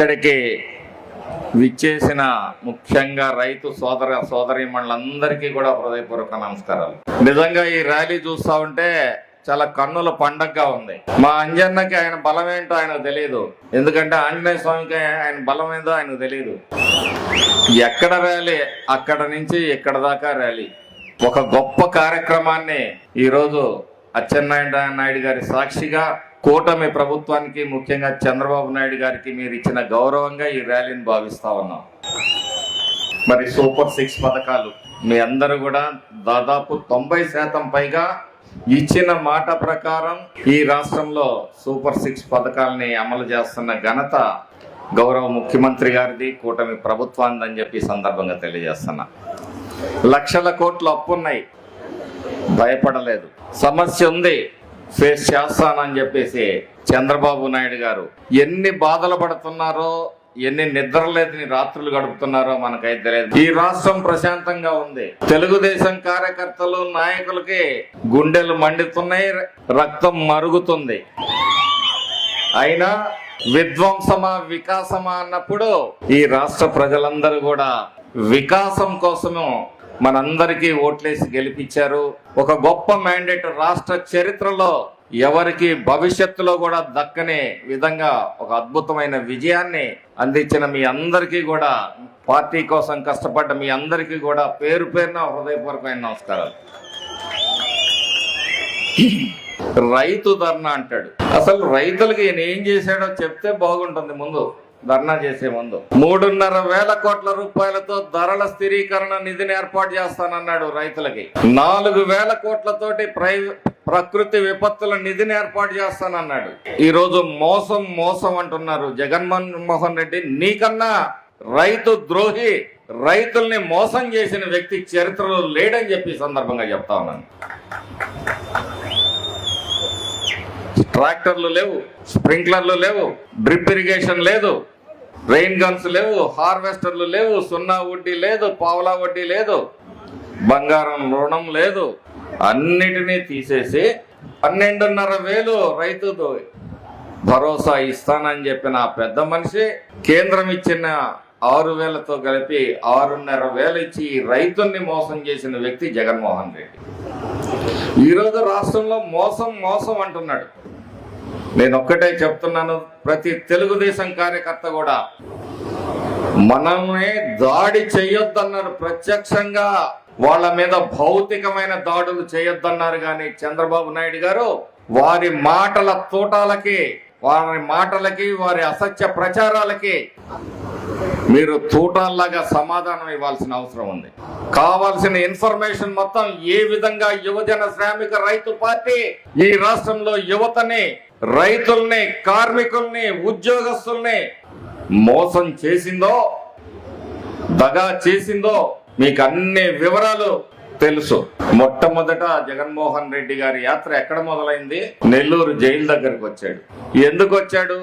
ఇక్కడికి విచ్చేసిన ముఖ్యంగా రైతు సోదర సోదరీమణులందరికీ కూడా హృదయపూర్వక నమస్కారాలు. నిజంగా ఈ ర్యాలీ చూస్తా ఉంటే చాలా కన్నుల పండగగా ఉంది. మా అంజన్నకి ఆయన బలం ఏంటో ఆయనకు తెలియదు ఎందుకంటే ఆంజనేయ స్వామికి ఆయన బలం ఏందో ఆయనకు తెలియదు ఎక్కడ ర్యాలీ? అక్కడ నుంచి ఇక్కడ దాకా ర్యాలీ. ఒక గొప్ప కార్యక్రమాన్ని ఈరోజు అచ్చెన్నాయుడు నాయుడు గారి సాక్షిగా కూటమి ప్రభుత్వానికి ముఖ్యంగా చంద్రబాబు నాయుడు గారికి మీరు ఇచ్చిన గౌరవంగా ఈ ర్యాలీని భావిస్తా ఉన్నాం. మరి సూపర్ సిక్స్ పథకాలు మీ అందరూ కూడా దాదాపు తొంభై శాతం పైగా ఇచ్చిన మాట ప్రకారం ఈ రాష్ట్రంలో సూపర్ సిక్స్ పథకాలని అమలు చేస్తున్న ఘనత గౌరవ ముఖ్యమంత్రి గారిది కూటమి ప్రభుత్వాన్ని అని చెప్పి సందర్భంగా తెలియజేస్తున్నా. లక్షల కోట్లు అప్పున్నాయి. భయపడలేదు. సమస్య ఉంది. ఫేస్ చేస్తానని చెప్పేసి చంద్రబాబు నాయుడు గారు ఎన్ని బాధలు పడుతున్నారో ఎన్ని నిద్రలేదని రాత్రులు గడుపుతున్నారో మనకైతే తెలియదు. ఈ రాష్ట్రం ప్రశాంతంగా ఉంది. తెలుగుదేశం కార్యకర్తలు నాయకులకి గుండెలు మండుతున్నాయి రక్తం మరుగుతుంది. అయినా విధ్వంసమా వికాసమా అన్నప్పుడు ఈ రాష్ట్ర ప్రజలందరూ కూడా వికాసం కోసము మనందరికీ ఓట్లేసి గెలిపించారు. ఒక గొప్ప మ్యాండేట్ రాష్ట్ర చరిత్రలో ఎవరికి భవిష్యత్తులో కూడా దక్కని విధంగా ఒక అద్భుతమైన విజయాన్ని అందించిన మీ అందరికీ కూడా పార్టీ కోసం కష్టపడ్డ మీ అందరికీ కూడా పేరు పేరున హృదయపూర్వకమైన నమస్కారాలు. రైతు ధర్నా అంటాడు. అసలు రైతులకి ఈయన ఏం చేశాడో చెప్తే బాగుంటుంది ముందు. ధర్నా చేసే ముందు. మూడున్నర వేల కోట్ల రూపాయలతో ధరల స్థిరీకరణ నిధిని ఏర్పాటు చేస్తానన్నాడు రైతులకి. నాలుగు వేల కోట్లతోటి ప్రై ప్రకృతి విపత్తుల నిధిని ఏర్పాటు చేస్తానన్నాడు. ఈ రోజు మోసం మోసం అంటున్నారు జగన్మోహన్ రెడ్డి. నీకన్నా రైతు ద్రోహి రైతుల్ని మోసం చేసిన వ్యక్తి చరిత్రలో లేడని చెప్పి సందర్భంగా చెప్తా ఉన్నాను. ట్రాక్టర్లు లేవు స్ప్రింక్లర్లు లేవు డ్రిప్ ఇరిగేషన్ లేదు రెయిన్ గన్స్ లేవు హార్వెస్టర్లు లేవు సున్నా వడ్డీ లేదు పావలా వడ్డీ లేదు బంగారం రుణం లేదు. అన్నిటినీ తీసేసి పన్నెండున్నర వేలు రైతు భరోసా ఇస్తానని చెప్పిన ఆ పెద్ద మనిషి కేంద్రం ఇచ్చిన ఆరు వేలతో కలిపి ఆరున్నర వేలు ఇచ్చి రైతుల్ని మోసం చేసిన వ్యక్తి జగన్మోహన్ రెడ్డి. ఈరోజు రాష్ట్రంలో మోసం మోసం అంటున్నాడు. నేను ఒక్కటే చెప్తున్నాను ప్రతి తెలుగుదేశం కార్యకర్త కూడా. మనమే దాడి చేయొద్దన్నారు ప్రత్యక్షంగా. వాళ్ళ మీద భౌతికమైన దాడులు చేయొద్దన్నారు కానీ చంద్రబాబు నాయుడు గారు వారి మాటల తోటాలకి వారి మాటలకి వారి అసత్య ప్రచారాలకి మీరు తూటాల్లాగా సమాధానం ఇవ్వాల్సిన అవసరం ఉంది. కావాల్సిన ఇన్ఫర్మేషన్ మొత్తం ఏ విధంగా యువజన శ్రామిక రైతు పార్టీ ఈ రాష్ట్రంలో యువతని రైతుల్ని కార్మికుల్ని ఉద్యోగస్తుల్ని మోసం చేసిందో దగా చేసిందో మీకు అన్ని వివరాలు తెలుసు. మొట్టమొదట జగన్మోహన్ రెడ్డి గారి యాత్ర ఎక్కడ మొదలైంది? నెల్లూరు జైలు దగ్గరకు వచ్చాడు. ఎందుకు వచ్చాడు?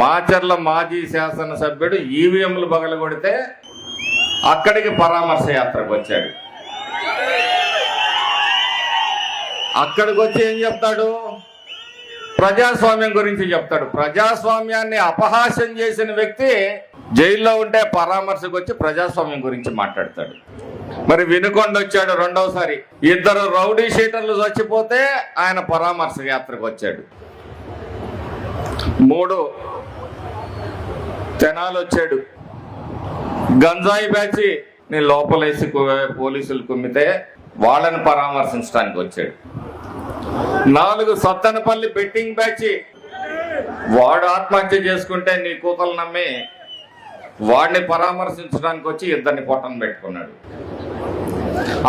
మాచర్ల మాజీ శాసనసభ్యుడు ఈవీఎంలు పగలగొడితే అక్కడికి పరామర్శ యాత్రకు వచ్చాడు. అక్కడికి వచ్చి ఏం చెప్తాడు? ప్రజాస్వామ్యం గురించి చెప్తాడు. ప్రజాస్వామ్యాన్ని అపహాస్యం చేసిన వ్యక్తి జైల్లో ఉంటే పరామర్శకు వచ్చి ప్రజాస్వామ్యం గురించి మాట్లాడతాడు. మరి వినుకొండ వచ్చాడు రెండవసారి ఇద్దరు రౌడీ షీటర్లు చచ్చిపోతే ఆయన పరామర్శ యాత్రకు వచ్చాడు మూడు తెనాలు వచ్చాడు గంజాయి బ్యాచి నేను లోపలేసి పోలీసులు కుమ్మితే వాళ్ళని పరామర్శించడానికి వచ్చాడు నాలుగు సత్తనపల్లి బెట్టింగ్ బ్యాచ్. వాడు ఆత్మహత్య చేసుకుంటే నీ కూతలు నమ్మి వాడిని పరామర్శించడానికి వచ్చి ఇద్దరిని పొట్టం పెట్టుకున్నాడు.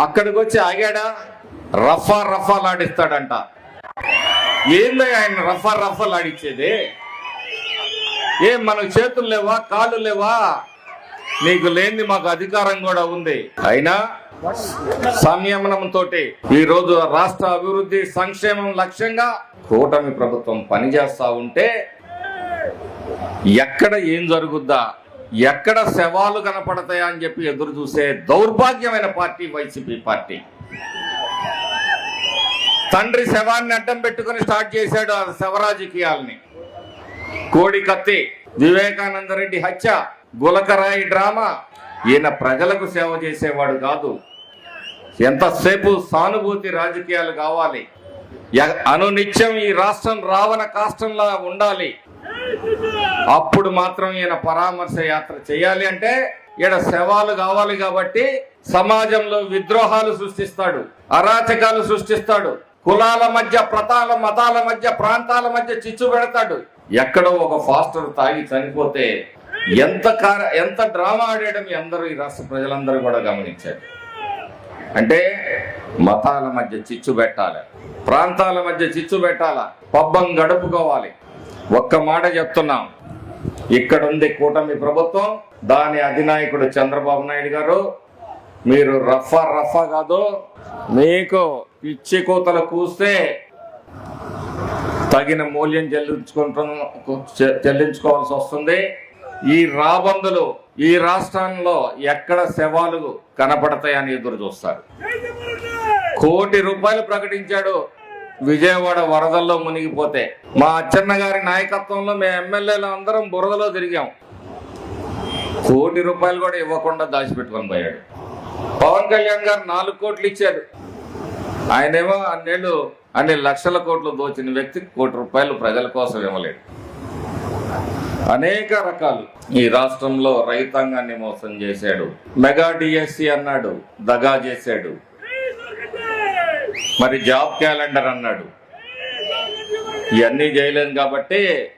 అక్కడికి వచ్చి ఆగాడా? రఫా రఫాలు లాడిస్తాడంట ఏందో ఆయన రఫా రఫాలు ఆడిచ్చేది ఏం మనకు చేతులు లేవా? కాళ్ళు లేవా? నీకు లేని మాకు అధికారం కూడా ఉంది. అయినా సంయమనంతో ఈ రోజు రాష్ట్ర అభివృద్ధి సంక్షేమం లక్ష్యంగా కూటమి ప్రభుత్వం పనిచేస్తా ఉంటే ఎక్కడ ఏం జరుగుద్దా? ఎక్కడ శవాలు కనపడతాయా అని చెప్పి ఎదురు చూసే దౌర్భాగ్యమైన పార్టీ వైసీపీ పార్టీ. తండ్రి శవాన్ని అడ్డం పెట్టుకుని స్టార్ట్ చేశాడు ఆ శవరాజకీయాల్ని కోడి కత్తి వివేకానంద రెడ్డి హత్య గులకరాయి డ్రామా. ఈయన ప్రజలకు సేవ చేసేవాడు కాదు. ఎంతసేపు సానుభూతి రాజకీయాలు కావాలి? ఎ- అనునిత్యం ఈ రాష్ట్రం రావణ కాష్టంలా ఉండాలి. అప్పుడు మాత్రం ఈయన పరామర్శ యాత్ర చేయాలి అంటే ఈడ శవాలు కావాలి కాబట్టి సమాజంలో విద్రోహాలు సృష్టిస్తాడు అరాచకాలు సృష్టిస్తాడు కులాల మధ్య ప్రతాల మతాల మధ్య ప్రాంతాల మధ్య చిచ్చు పెడతాడు. ఎక్కడో ఒక ఫాస్టర్ తాగి చనిపోతే ఎంత కార ఎంత డ్రామా ఆడేయడం మీ అందరూ ఈ రాష్ట్ర ప్రజలందరూ కూడా గమనించారు. అంటే మతాల మధ్య చిచ్చు పెట్టాలి. ప్రాంతాల మధ్య చిచ్చు పెట్టాలా? పబ్బం గడుపుకోవాలి. ఒక్క మాట చెప్తున్నాం. ఇక్కడ ఉంది కూటమి ప్రభుత్వం దాని అధినాయకుడు చంద్రబాబు నాయుడు గారు. మీరు రఫా రఫా కాదు మీకు పిచ్చి కూతలు కూస్తే తగిన మూల్యం చెల్లించుకుంటు చెల్లించుకోవాల్సి వస్తుంది. ఈ రాబందులు ఈ రాష్ట్రంలో ఎక్కడ శవాలు కనపడతాయని ఎదురు చూస్తారు. కోటి రూపాయలు ప్రకటించాడు విజయవాడ వరదల్లో మునిగిపోతే. మా అచ్చన్న గారి నాయకత్వంలో మేము ఎమ్మెల్యేలు అందరం బురదలో తిరిగాం. కోటి రూపాయలు కూడా ఇవ్వకుండా దాచిపెట్టుకొని పోయాడు. పవన్ కళ్యాణ్ గారు నాలుగు కోట్లు ఇచ్చాడు ఆయనేమో అన్నేళ్ళు అన్ని లక్షల కోట్లు దోచిన వ్యక్తి కోటి రూపాయలు ప్రజల కోసం ఇవ్వలేడు అనేక రకాలు. ఈ రాష్ట్రంలో రైతాంగాన్ని మోసం చేశాడు. మెగా డిఎస్సి అన్నాడు. దగా చేశాడు. మరి జాబ్ క్యాలెండర్ అన్నాడు. ఇవన్నీ చేయలేదు కాబట్టి